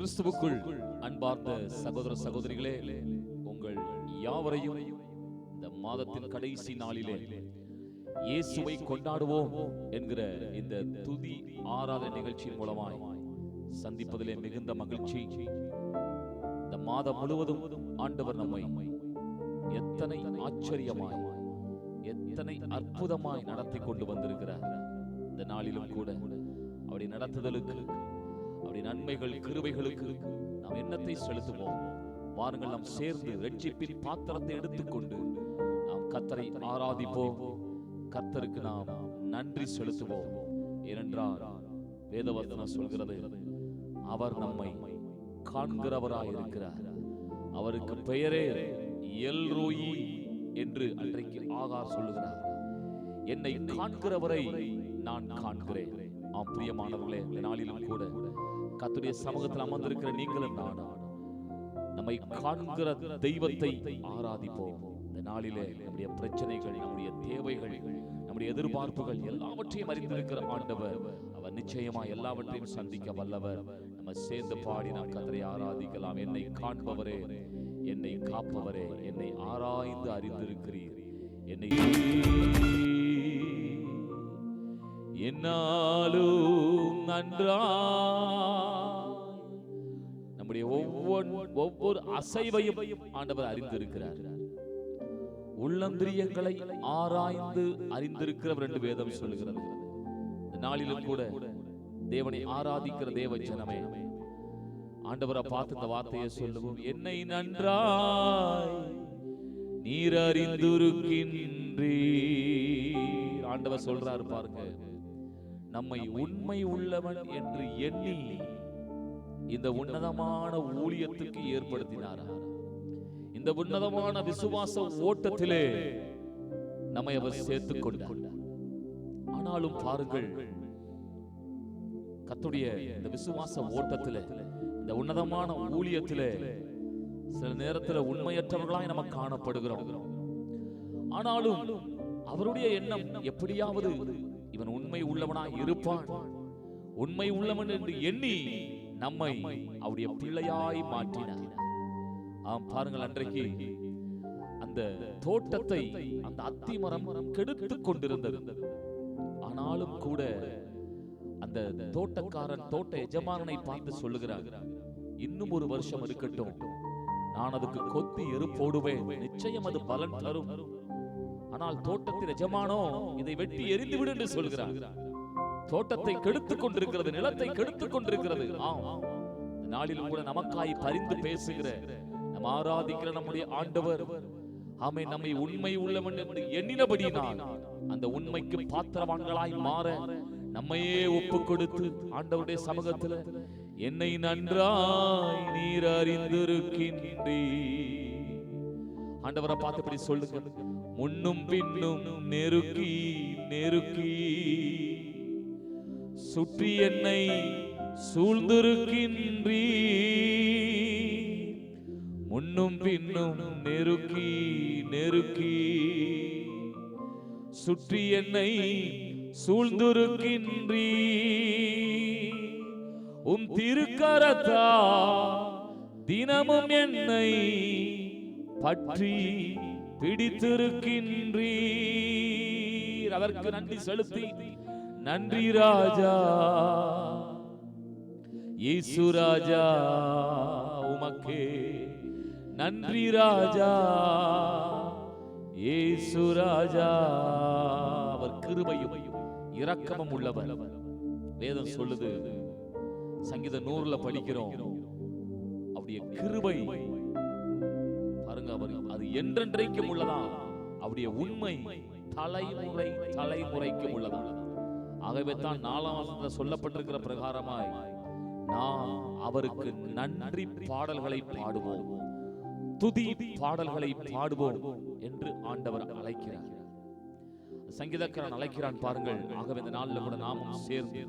கிறிஸ்துவுக்குள் அன்பார்ந்த சகோதர சகோதரிகளே உங்கள் யாவரையும் இந்த மாதத்தின் கடைசி நாளிலே இயேசுவை கொண்டாடுவோம் என்கிற இந்த துதி ஆராத நிகழ்ச்சியின் மூலமாய் சந்திப்பதிலே மிகுந்த மகிழ்ச்சி. இந்த மாதம் முழுவதும் ஆண்டவர் நம்மை எத்தனை ஆச்சரியமாய் எத்தனை அற்புதமாய் நடத்தி கொண்டு வந்திருக்கிறார். இந்த நாளிலும் கூட அவருடைய நடத்துதலுக்கு அவருடைய நன்மைகள் கிருபைகளுக்கு நாம் எண்ணத்தை செலுத்துவோம்? வாருங்கள் நாம் சேர்ந்து ரட்சிப்பின் பாத்திரத்தை எடுத்துக்கொண்டு நாம் கத்தரை ஆராதிப்போம். கத்தருக்கு நாம் நன்றி செலுத்துவோம். ஏனென்றால் வேதவசனம் சொல்கிறது அவர் நம்மை காண்கிறவராய் இருக்கிறார் அவருக்கு பெயரே எல்ரோயி என்று அன்றைக்கு ஆகார் சொல்லுகிறார். என்னை காண்கிறவரை நான் காண்கிறேன். ஆம் பிரியமானவர்களே நாளிலும் கூட கத்துடைய சமூகத்தில் அமர்ந்திருக்கிற நீங்களும் நானும். நம்மை காண்கிற தெய்வத்தை ஆராதிப்போம். இந்த நாளிலே நம்முடைய பிரச்சனைகள் நம்முடைய தேவைகள் நம்முடைய எதிர்பார்ப்புகள் எல்லாவற்றையும் அறிந்திருக்கிற ஆண்டவர். அவர் நிச்சயமா எல்லாவற்றையும் சந்திக்க வல்லவர். நம்ம சேர்ந்து பாடி நாம் கத்தரை ஆராதிக்கலாம். என்னை காண்பவரே என்னை காப்பவரே என்னை ஆராய்ந்து அறிந்திருக்கிறீர். என்னை என்னாலும் நன்றா நம்முடைய ஒவ்வொரு ஒவ்வொரு அசைவையும் ஆண்டவர் அறிந்திருக்கிறார். உள்ளந்திரியங்களை ஆராய்ந்து அறிந்திருக்கிறவர் என்று வேதம் சொல்லுகிறது. நாளிலும் கூட தேவனை ஆராதிக்கிற தேவ ஜனமே ஆண்டவரை பார்த்து இந்த வார்த்தையை சொல்லுவோம். என்னை நன்றாய் நீர் அறிந்திருக்கின்றீர். ஆண்டவர் சொல்றாரு பாருங்க. நம்மை உண்மை உள்ளவன் என்று எண்ணி இந்த உன்னதமான ஊழியத்துக்கு ஏற்படுத்தினாரா? இந்த உன்னதமான விசுவாச ஓட்டத்திலே நம்மை அவர் சேர்த்துக் கொண்டார் ஆனாலும் பாருங்கள் கத்துடைய இந்த விசுவாச ஓட்டத்திலே இந்த உன்னதமான ஊழியத்திலே சில நேரத்துல உண்மையற்றவர்களாய் நம்ம காணப்படுகிறோம். ஆனாலும் அவருடைய எண்ணம் எப்படியாவது உண்மை உள்ளவனாய் இருப்பான். உண்மை உள்ளவன் என்று எண்ணி நம்மை அவருடைய பிள்ளையாய் மாற்றினார். ஆம் பாருங்கள் அன்றைக்கு அந்த தோட்டத்தை அந்த அத்தி மரம் கெடுத்துக் கொண்டிருந்தது. ஆனாலும் கூட அந்த தோட்டக்காரன் தோட்ட எஜமானனை பார்த்து சொல்லுகிறார் இன்னும் ஒரு வருஷம் இருக்கட்டும். நான் அதுக்கு கொத்தி எரு போடுவேன். நிச்சயம் அது பலன் தரும். ஆனால் தோட்டத்தின் எஜமானோ இதை வெட்டி எரிந்து விடு என்று சொல்கிறார். தோட்டத்தை கெடுத்துக் கொண்டிருக்கிறது நிலத்தை கெடுத்துக் கொண்டிருக்கிறது ஆம். நாளில் நாளிலும் கூட நமக்காய் பரிந்து பேசுகிற நம் ஆராதிக்கிற நம்முடைய ஆண்டவர் ஆமை நம்மை உண்மை உள்ளவன் என்று எண்ணினபடியினால் அந்த உண்மைக்கு பாத்திரவான்களாய் மாற நம்மையே ஒப்பு கொடுத்து ஆண்டவருடைய சமூகத்தில் என்னை நன்றாய் நீர் அறிந்திருக்கின்றீ ஆண்டவரை பார்த்து இப்படி சொல்லுங்க முன்னும் பின்னும் நெருக்கி நெருக்கி. சுற்றி என்னை சூழ்ந்திருக்கின்றீ முன்னும் பின்னும் நெருக்கி நெருக்கி. சுற்றி என்னை சூழ்ந்திருக்கின்றீ உம் திருக்கரத்தா தினமும் என்னை பற்றி பிடித்திருக்கின்றீர். அதற்கு நன்றி செலுத்தி. நன்றி ராஜா. இயேசு ராஜா உமக்கே. நன்றி ராஜா. இயேசு ராஜா. அவர் கிருபையும் இரக்கமும் உள்ளவர். வேதம் சொல்லுது சங்கீத நூறுல படிக்கிறோம். அவருடைய கிருபை பாருங்க அவர் என்றென்றைக்கும் உள்ளதா அவருடைய உண்மை தலைமுறை தலைமுறைக்கும் உள்ளதா? ஆகவே தான் நாலாம் சொல்லப்பட்டிருக்கிற பிரகாரமாய் நாம் அவருக்கு நன்றி பாடல்களை பாடுவோம் துதி பாடல்களை பாடுவோம் என்று ஆண்டவர் அழைக்கிறார். சங்கீதக்காரன் அழைக்கிறான் பாருங்கள் ஆகவே இந்த நாளில் கூட நாமும் சேர்ந்து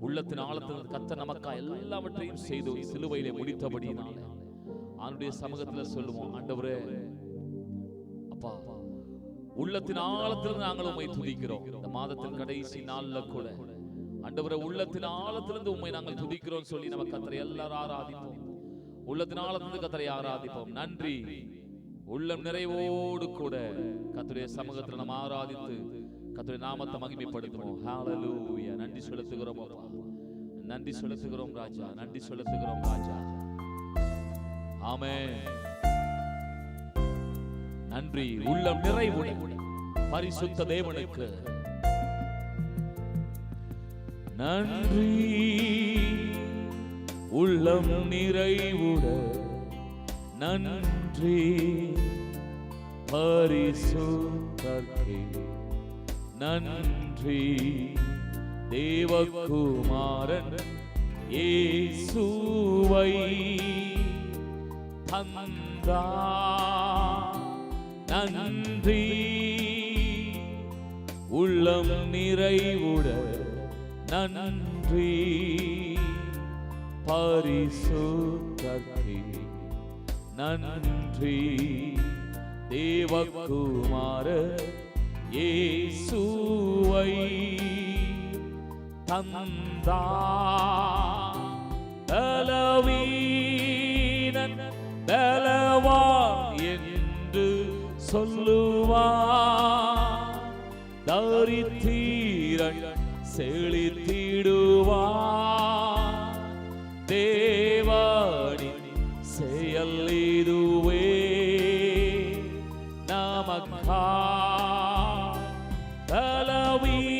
உள்ளத்தின் ஆழத்தில் கத்த நமக்கா எல்லாவற்றையும் செய்து சிலுவையிலே முடித்தபடியினால அவனுடைய சமூகத்தில் சொல்லுவோம் ஆண்டவரே உள்ளத்தின் ஆழத்தில் நாங்கள் உண்மை துதிக்கிறோம். இந்த மாதத்தின் கடைசி நாள்ல கூட ஆண்டவரே உள்ளத்தின் ஆழத்திலிருந்து உண்மை நாங்கள் துதிக்கிறோம் சொல்லி நம்ம கத்தரை எல்லாரும் ஆராதிப்போம். உள்ளத்தின் ஆழத்திலிருந்து கத்தரை ஆராதிப்போம். நன்றி. உள்ளம் நிறைவோடு கூட கத்தருடைய சமூகத்தில் நம்ம ஆராதித்து கத்தருடைய நாமத்தை மகிமைப்படுத்துவோம். ஹalleluya நன்றி செலுத்துகிறோம் அப்பா. நன்றி செலுத்துகிறோம் ராஜா. நன்றி செலுத்துகிறோம் ராஜா. ஆமென். நன்றி. உள்ளம் நிறைவுடன் பரிசுத்த தேவனுக்கு. நன்றி. உள்ளம் நிறைவுட நன்றி. பரிசுத்தர்க்கே நன்றி. தேவகுமாரன் ஏசுவை தந்தா நன்றி உள்ளம் நிறைவுட நன்றி. பரிசுத்தர்க்கே நன்றி. தேவகுமார இயேசுவை தந்தா. தலவீனன் பலவா சொல்லுவா தரித்தீரன் செழித்திடுவா தேவானின் செயல் இதுவே. நமக்கா. பலவீனன்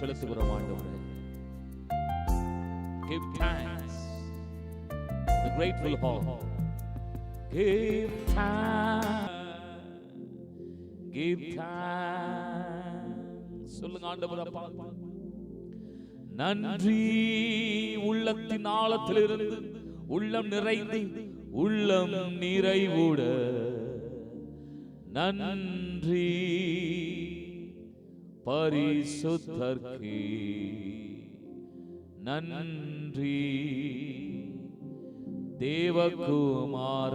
செலுத்துகிறோம் ஆண்டவரே. Give thanks. The grateful heart give thanks. Give thanks. சொல்லுங்க ஆண்டவர் அப்பா. நன்றி உள்ளத்தின் ஆழத்திலிருந்து உள்ளம் நிறைந்து உள்ளம் நிறைவுட. நன்றி பரிசுத்தர்க்கு. நன்றி. தேவகுமார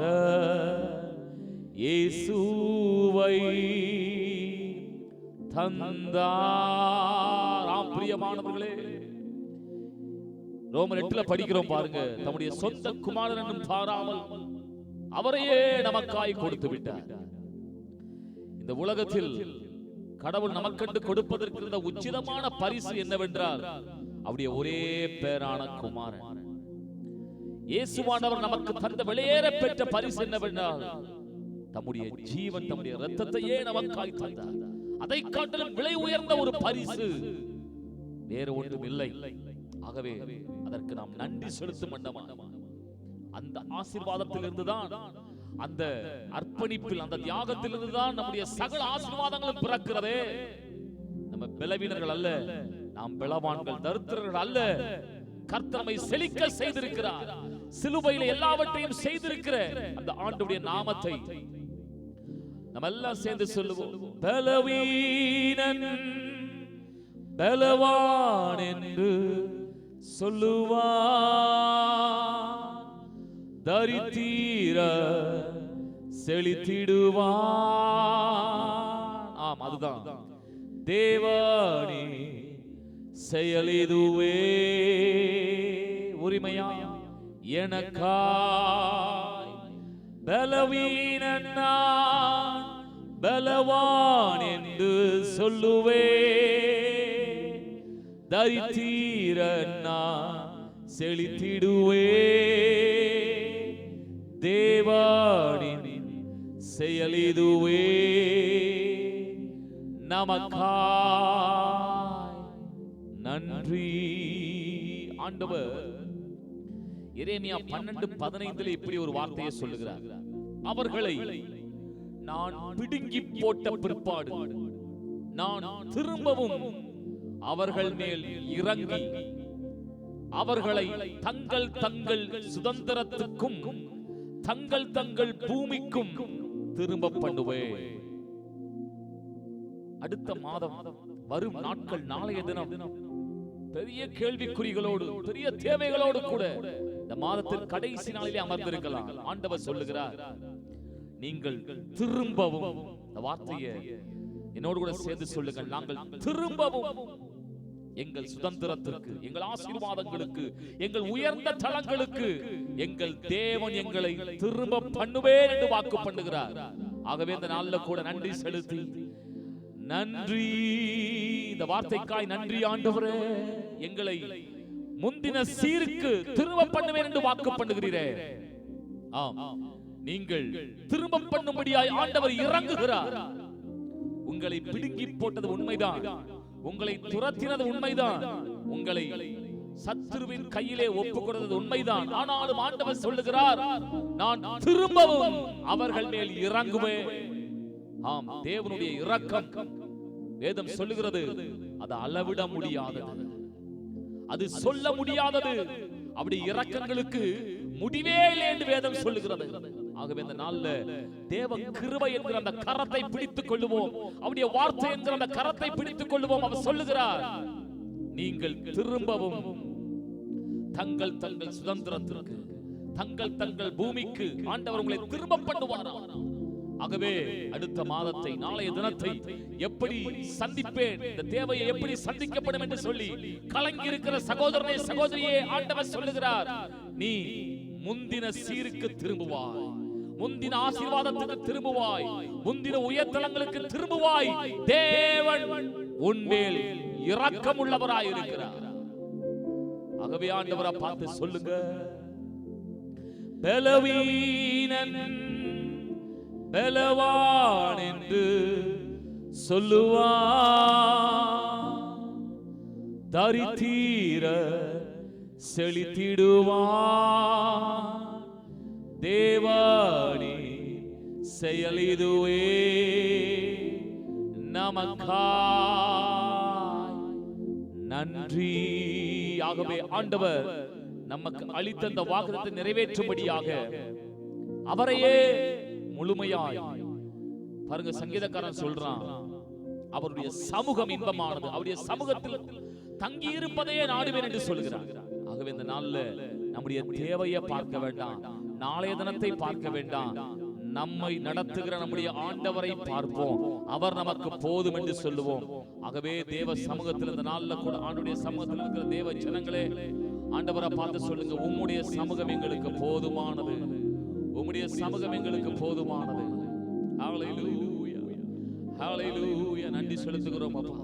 இயேசுவை தந்தாராம். பிரியமானவர்களே ரோமர் எட்டுல படிக்கிறோம் பாருங்க. தம்முடைய சொந்த குமாரன் என்னும் பாராமல் அவரையே நமக்காய் கொடுத்து விட்டார். இந்த உலகத்தில் கடவுள் நமக்கென்று கொடுப்பதற்கு இருந்த உச்சிதமான பரிசு என்னவென்றால் அவருடைய ஒரே பேரான குமாரன். இயேசுவானவர் நமக்கு தந்த வெளியேற பெற்ற பரிசு என்னவென்றால் தம்முடைய ஜீவன் தம்முடைய ரத்தத்தையே நமக்காய் தந்தார். அதை காட்டிலும் விலை உயர்ந்த ஒரு பரிசு வேறு ஒன்றும் இல்லை. ஆகவே அதற்கு நாம் நன்றி செலுத்தும் வண்ணமா அந்த ஆசீர்வாதத்தில் இருந்துதான் அந்த அர்ப்பணிப்பில் அந்த தியாகத்திலிருந்து தான் நம்முடைய சகல ஆசீர்வாதங்களும் பிறக்கிறதே. நம்ம பலவீனர்கள் அல்ல நாம் பலவான்கள் தரித்திரர்கள் அல்ல. கர்த்தமை செழிக்க செய்திருக்கிறார். சிலுவையில எல்லாவற்றையும் செய்திருக்கிற அந்த ஆண்டுடைய நாமத்தை நம்ம எல்லாம் சேர்ந்து சொல்லுவோம். பலவீனன் பலவான் என்று சொல்லுவா தரித்தீர செழித்திடுவா ஆம் அதுதான். தேவாணி செயலிதுவே. உரிமையா? எனக்காய். பலவீனன் பலவான் என்று சொல்லுவே. தரித்தீரன் நான் செழித்திடுவே. தேவானின் செயலிதுவே நமக்காய் நன்றி. ஆண்டவர் எரேமியா பன்னெண்டு பதினைந்துல இப்படி ஒரு வார்த்தையை சொல்லுகிறார். அவர்களை நான் பிடுங்கி போட்ட பிற்பாடு நான் திரும்பவும் அவர்கள் மேல் இறங்கி அவர்களை தங்கள் தங்கள் சுதந்திரத்துக்கும் தங்கள் தங்கள் பூமிக்கும் திரும்ப பண்ணுவேன். அடுத்த மாதம் வரும் நாட்கள் நாளைய தினம் பெரிய கேள்விக்குறிகளோடு பெரிய தேவைகளோடு கூட இந்த மாதத்தின் கடைசி நாளிலே அமர்ந்திருக்கலாம். ஆண்டவர் சொல்லுகிறார் நீங்கள் திரும்பவும் இந்த வார்த்தையை என்னோடு கூட சேர்ந்து சொல்லுங்கள் நாங்கள் திரும்பவும் எங்கள் சுதந்திரத்திற்கு எங்கள் ஆசீர்வாதங்களுக்கு எங்கள் உயர்ந்த தளங்களுக்கு எங்கள் தேவன் எங்களை திரும்ப பண்ணுவேன் என்று வாக்கு பண்ணுகிறார். ஆகவே இந்த நாள்ல கூட நன்றி செலுத்தி நன்றி இந்த வார்த்தைக்காய் நன்றி ஆண்டவரே எங்களை முந்தின சீருக்கு திரும்ப பண்ணுவேன் என்று வாக்கு பண்ணுகிறீரே. ஆம் நீங்கள் திரும்ப பண்ணும்படியாய் ஆண்டவர் இறங்குகிறார். உங்களை பிடுங்கி போட்டது உண்மைதான். உங்களை துரத்தினது உண்மைதான். உங்களை சத்துருவின் கையிலே ஒப்பு கொடுத்தது உண்மைதான். ஆனாலும் ஆண்டவர் சொல்லுகிறார் நான் திரும்பவும் அவர்கள் மேல் இறங்குவேன். ஆம் தேவனுடைய இரக்கம். வேதம் சொல்லுகிறது அது அளவிட முடியாதது. அது சொல்ல முடியாதது. அப்படி இரக்கங்களுக்கு முடிவே இல்லை என்று வேதம் சொல்லுகிறது. ஆகவே இந்த நாள்ல தேவ கிருபை என்கிற அந்த கரத்தை பிடித்துக் கொள்ளுவோம். அவருடைய வார்த்தை என்கிற அந்த கரத்தை பிடித்துக் கொள்ளுவோம். அவர் சொல்லுகிறார் நீங்கள் திரும்பவும் தங்கள் தங்கள் சுதந்திரத்திற்கு தங்கள் தங்கள் பூமிக்கு ஆண்டவர் உங்களை திரும்ப பண்ணுவாராம் ஆகவே அடுத்த மாதத்தை நாளைய தினத்தை எப்படி சந்திப்பேன்? இந்த தேவையை எப்படி சந்திக்கப்படும் என்று சொல்லி கலங்கி இருக்கிற சகோதரனை சகோதரியே ஆண்டவர் சொல்லுகிறார் நீ முந்தின சீருக்கு திரும்புவாய். முந்தின ஆசீர்வாதத்துக்கு திரும்புவாய். முந்தின உயர்தலங்களுக்கு திரும்புவாய். தேவன் உன்மேல் இரக்கம் உள்ளவராய் இருக்கிறார் ஆகவே ஆண்டவரை பார்த்து சொல்லுங்க. பலவீனன் பலவான் என்று சொல்லுவா. தரித்தீர செழித்திடுவான் தேவானே செயல் இதுவே நமக்காய். நன்றி. ஆகவே ஆண்டவர் நமக்கு அளித்த அந்த வாக்குத்தத்தை நிறைவேற்றும்படியாக அவரையே முழுமையாய் பாருங்க சங்கீதக்காரன் சொல்றான் அவருடைய சமூகம் இன்பமானது அவருடைய சமூகத்தில் தங்கி இருப்பதையே நாடுவேன் என்று சொல்கிறார். ஆகவே இந்த நாள்ல நம்முடைய தேவையை பார்க்க வேண்டாம். நாளைய தினத்தை பார்க்க வேண்டாம். நம்மை நடத்துகிற நம்முடைய ஆண்டவரை பார்ப்போம். அவர் நமக்கு போதும் என்று சொல்லுவோம். ஆகவே தேவ சமூகத்தில் இந்த நாள்ல கூட ஆண்டுடைய சமூகத்தில் இருக்கிற தேவ ஜனங்களே ஆண்டவரை பார்த்து சொல்லுங்க. உம்முடைய சமூகம் எங்களுக்கு போதுமானது. உம்முடைய சமூகம் எங்களுக்கு போதுமானது. நன்றி செலுத்துகிறோம் அப்பா.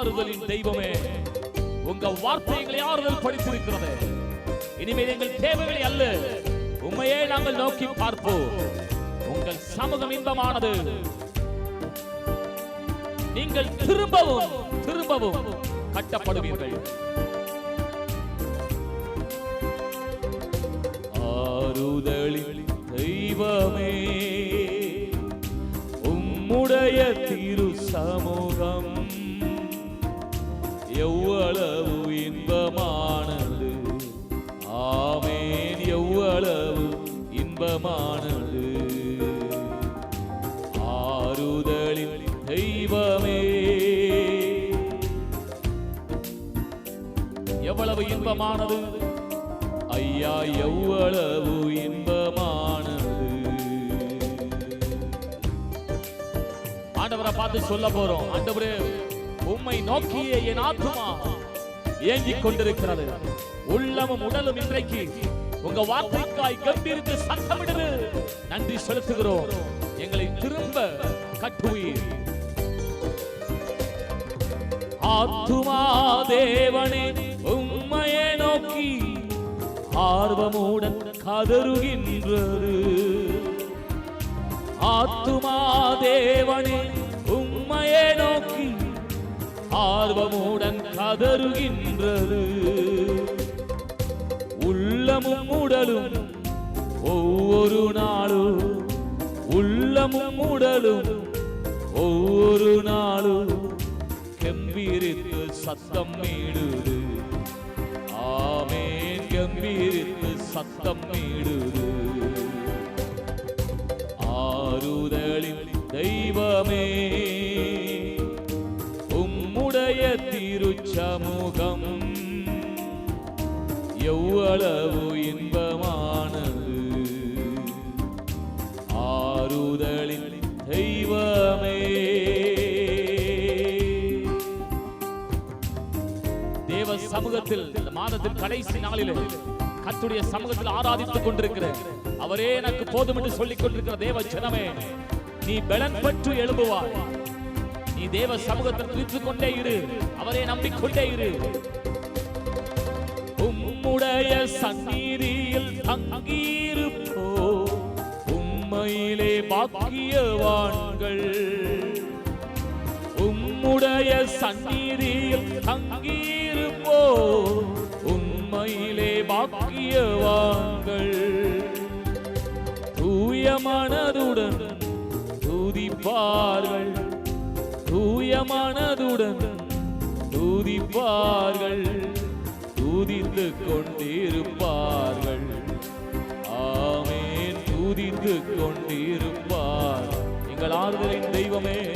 ஆறுதலின் தெய்வமே உங்க வார்த்தைகளை ஆறுதல் படித்திருக்கிறது. இனிமேல் எங்கள் தேவைகளை அல்ல உண்மையே நாங்கள் நோக்கி பார்ப்போம். உங்கள் சமூகம் இன்பமானது. நீங்கள் திரும்பவும் திரும்பவும் கட்டப்படுவீர்கள். ஆறுதலின் தெய்வமே. தெய்வமானது ஆறுதலின் தெய்வமே. எவ்வளவு இன்பமானது? ஐயா எவ்வளவு இன்பமானது? ஆண்டவரை பார்த்து சொல்ல போறோம். ஆண்டவரே உம்மை நோக்கிய என் ஆத்மா ஏங்கிக் கொண்டிருக்கிறது. உள்ளமும் உடலும் இன்றைக்கு உங்க வார்த்தைக்காய் கம்பீரித்து சத்தமிடுது. நன்றி செலுத்துகிறோம். எங்களை திரும்ப கட்டுவீர். ஆத்துமா தேவனே உம்மையே நோக்கி ஆர்வமுடன் கதறுகின்றது. ஆத்துமா தேவனே உம்மையே நோக்கி ஆர்வமுடன் கதறுகின்றது. உள்ளமும் உடலும் ஒவ்வொரு நாளும் உள்ளமும் உடலும் ஒவ்வொரு நாளும் கம்பீரித்து சத்தம் மீடுது ஆமேன் கம்பீரித்து சத்தம் மீடுது ஆறுதலின் தெய்வமே. எவ்வளவு இன்பமானது. ஆறுதலின் தெய்வமே. தேவ சமூகத்தில் இந்த மாதத்தின் கடைசி நாளிலே கத்துடைய சமூகத்தில் ஆராதித்துக் கொண்டிருக்கிற அவரே எனக்கு போதும் என்று சொல்லிக் கொண்டிருக்கிற தேவ ஜனமே நீ பலன் பெற்று எழும்புவாய். நீ தேவ சமூகத்தில் குறித்துக் கொண்டே இரு. அவரை நம்பிக்கொண்டே இரு. உம்முடைய சந்நிதியில் தங்கியிருப்போ உம்மையிலே பாக்கியவான்கள். உம்முடைய சந்நிதியில் தங்கியிருப்போ உண்மையிலே பாக்கியவான்கள். தூய மனதுடன் துதிப்பார்கள். தூய மனதுடன் துதிப்பார்கள். துதித்து கொண்டிருப்பார்கள். ஆமேன். துதித்து கொண்டிருப்பார். எங்கள் ஆறுதலின் தெய்வமே.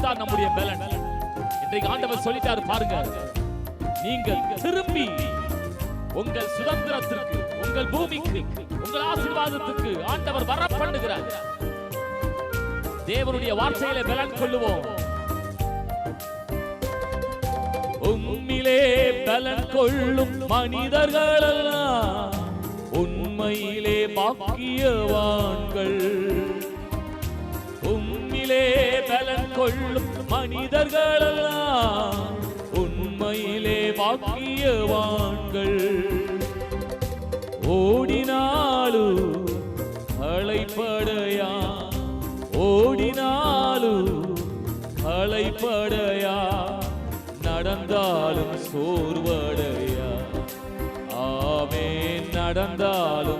அதுதான் நம்முடைய பலன். இன்றைக்கு ஆண்டவர் சொல்லிட்டாரு பாருங்க நீங்கள் திரும்பி உங்கள் சுதந்திரத்திற்கு உங்கள் பூமிக்கு உங்கள் ஆசீர்வாதத்துக்கு ஆண்டவர் வர பண்ணுகிறார் தேவனுடைய வார்த்தையில பலன் கொள்ளுவோம். உம்மிலே பலன் கொள்ளும் மனிதர்களெல்லாம் உண்மையிலே பாக்கியவான்கள். உம்மிலே கொள்ளும் மனிதர்களெல்லாம் உண்மையிலே பாக்கியவான்கள் ஓடினாலும் களைப்படையா ஓடினாலும் களைப்படையா நடந்தாலும் சோர்வடையா ஆமே நடந்தாலும்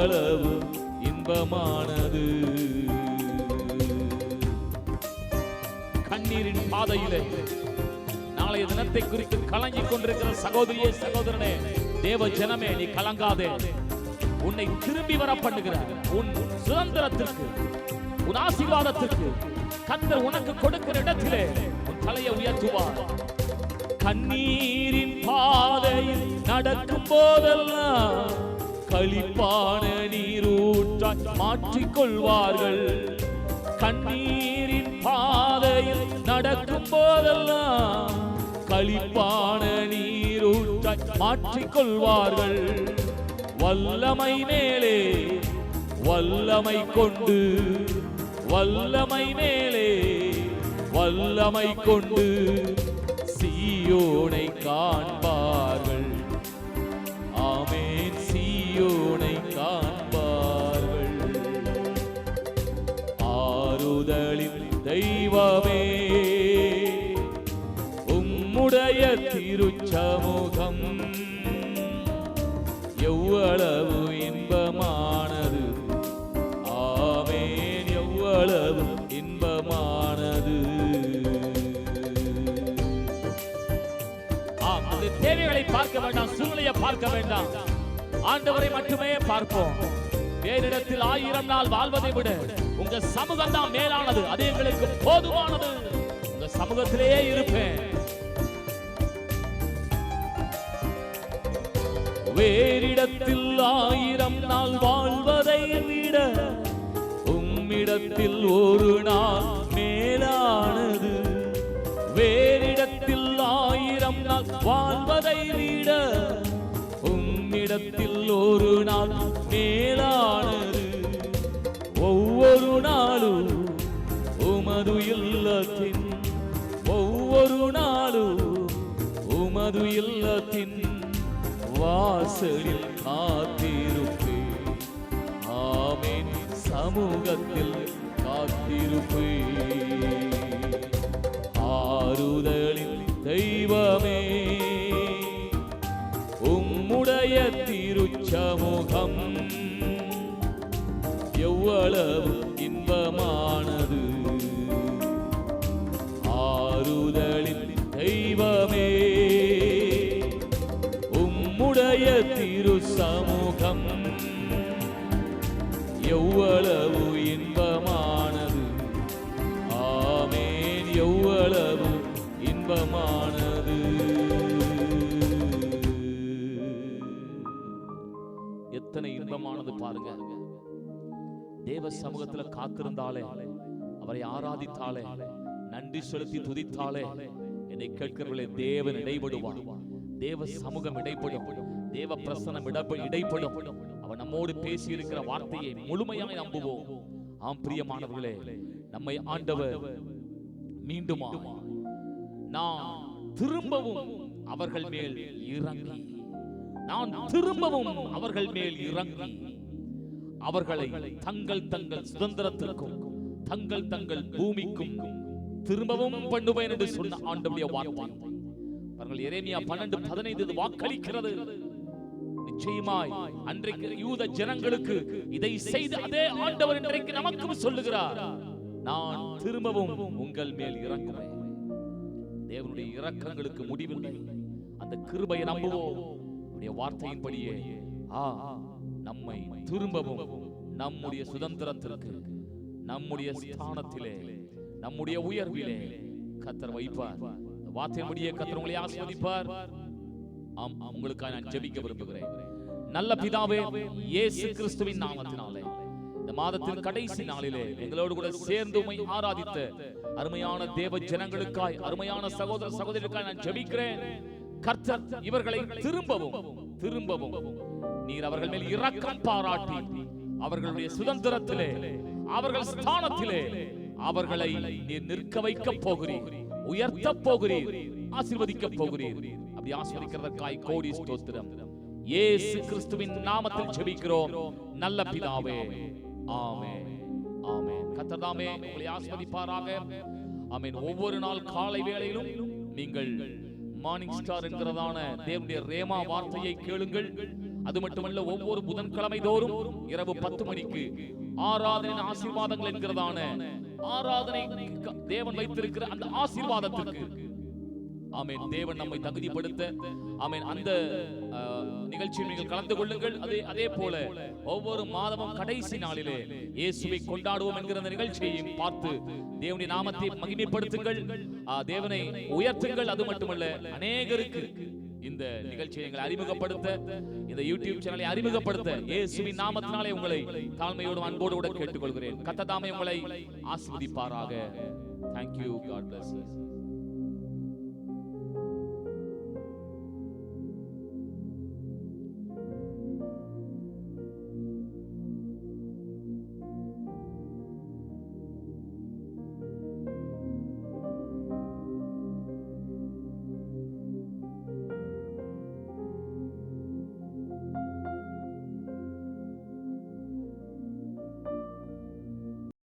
எவ்வளவு இன்பமானது. கண்ணீரின் பாதையிலே நாளைய தினத்தை குறித்து கலங்கிக் கொண்டிருக்கிற சகோதரியே சகோதரனே தேவ ஜனமே நீ கலங்காதே. உன்னை திரும்பி வர பண்ணுகிற உன் சுதந்திரத்திற்கு உன் ஆசீர்வாதத்திற்கு கர்த்தர் உனக்கு கொடுக்கிற இடத்திலே உன் தலையை உயர்த்துவார். கண்ணீரின் பாதையில் நடக்கும் போதெல்லாம் களிப்பான நீரூற்றாய் மாற்றிக்கொள்வார்கள். கண்ணீரின் பாதையில் நடக்கும் போதெல்லாம் களிப்பான நீரூற்றாய் மாற்றிக்கொள்வார்கள். வல்லமை மேலே வல்லமை கொண்டு வல்லமை மேலே வல்லமை கொண்டு சீயோனை காண்பார்கள். பார்க்க வேண்டாம். ஆண்டவரை மட்டுமே பார்ப்போம். வேறிடத்தில் ஆயிரம் நாள் வாழ்வதை விட உங்க சமூகம் தான் மேலானது. அது எங்களுக்கு போதுமானது. உங்க சமூகத்திலேயே இருப்பேன். வேறிடத்தில் ஆயிரம் நாள் வாழ்வதை விட உம்மிடத்தில் ஒரு நாள் மேலானது. வேறிடத்தில் ஆயிரம் நாள் வாழ்வதை விட இடத்தில் ஒரு நாள் மேலானது. ஒவ்வொரு நாளும் உமது இல்லத்தின் ஒவ்வொரு நாளும் உமது இல்லத்தின் வாசலில் காத்திருப்பே. ஆமேன் சமூகத்தில் காத்திருப்பே. ஆறுதலின் தெய்வமே യൗവളവും தேவ சமூகத்துல காத்திருந்தாலே அவரை ஆராதித்தாலே நன்றி செலுத்தி துதித்தாலே என்னை கேட்கிறவர்களே தேவன் இடைபடுவார். தேவ சமூகம் இடைப்படும். தேவ பிரசனம் இடப்ப- இடைப்படும். அவன் நம்மோடு பேசி இருக்கிற வார்த்தையை முழுமையாய் நம்புவோம். ஆம் பிரியமானவர்களே நம்மை ஆண்டவர் மீண்டுமா நான் திரும்பவும் அவர்கள் மேல் இறங்கி நான் திரும்பவும் அவர்கள் மேல் இறங்கி. அவர்களை தங்கள் தங்கள் சுதந்திரத்திற்கும் தங்கள் தங்கள் பூமிக்கும் திரும்பவும் பண்ணுவேன் என்று சொன்ன ஆண்டவுடைய வார்த்தை. பாருங்கள் எரேமியா பன்னெண்டு பதினைந்து வாக்களிக்கிறது. நிச்சயமாய் அன்றைக்கு யூத ஜனங்களுக்கு இதை செய்து அதே ஆண்டவர் இன்றைக்கு நமக்கும் சொல்லுகிறார். நான் திரும்பவும் உங்கள் மேல் இறங்குவேன். தேவனுடைய இரக்கங்களுக்கு முடிவில்லை. அந்த கிருபையை நம்புவோம். அவருடைய வார்த்தையின்படியே. ஆ. நம்மை திரும்பவும் நம்முடைய சுதந்திரத்திற்கு நம்முடைய ஸ்தானத்திலே நம்முடைய உயர்விலே கத்தர் வைப்பார். இந்த வார்த்தையின்படியே கத்தர் உங்களை ஆஸ்வதிப்பார் ஆம் உங்களுக்காக நான் ஜெபிக்க விரும்புகிறேன். நல்ல பிதாவே இயேசு கிறிஸ்துவின் நாமத்தினாலே இந்த மாதத்தின் கடைசி நாளிலே எங்களோடு கூட சேர்ந்து உமை ஆராதித்த அருமையான தேவ ஜனங்களுக்காய் அருமையான சகோதர சகோதரிகளுக்காய் நான் ஜெபிக்கிறேன். கர்த்தர் இவர்களை திரும்பவும் திரும்பவும் நீர் அவர்கள் மேல் இரக்கம் பாராட்டி அவர்களுடைய சுதந்திரத்திலே அவர்கள் ஸ்தானத்திலே அவர்களை நீர் நிற்க வைக்க போகிறீர் உயர்த்த போகிறீர் ஆசீர்வதிக்க போகிறீர். அப்படி ஆசீர்வதிக்கிறதற்காய் கோடி ஸ்தோத்திரம். இயேசு கிறிஸ்துவின் நாமத்தில் ஜெபிக்கிறோம். நல்ல பிதாவே ஆமே ஆமே கத்ததாமே உங்களை ஆஸ்வதிப்பாராக ஆமீன். ஒவ்வொரு நாள் காலை வேளையிலும் நீங்கள் மார்னிங் ஸ்டார் என்கிறதான தேவனுடைய ரேமா வார்த்தையை கேளுங்கள். அது மட்டுமல்ல ஒவ்வொரு புதன்கிழமை தோறும் இரவு பத்து மணிக்கு ஆராதனை ஆசீர்வாதங்கள் என்கிறதான ஆராதனை தேவன் வைத்திருக்கிற அந்த ஆசீர்வாதத்திற்கு. ஆமேன். தேவன் நம்மை தகுதிப்படுத்த. ஆமேன். அந்த நிகழ்ச்சியில் நீங்கள் கலந்து கொள்ளுங்கள். அதே அதே போல ஒவ்வொரு மாதமும் கடைசி நாளிலே இயேசுவை கொண்டாடுவோம் என்கிற அந்த நிகழ்ச்சியையும் பார்த்து தேவனுடைய நாமத்தை மகிமைப்படுத்துங்கள். தேவனை உயர்த்துங்கள். அது மட்டுமல்ல அநேகருக்கு இந்த நிகழ்ச்சியை நீங்கள் அறிமுகப்படுத்த இந்த யூடியூப் சேனலை அறிமுகப்படுத்த இயேசுவின் நாமத்தினாலே உங்களை தாழ்மையோடும் அன்போடு கூட கேட்டுக்கொள்கிறேன். கத்ததாமே உங்களை ஆசீர்வதிப்பாராக. Thank you god you.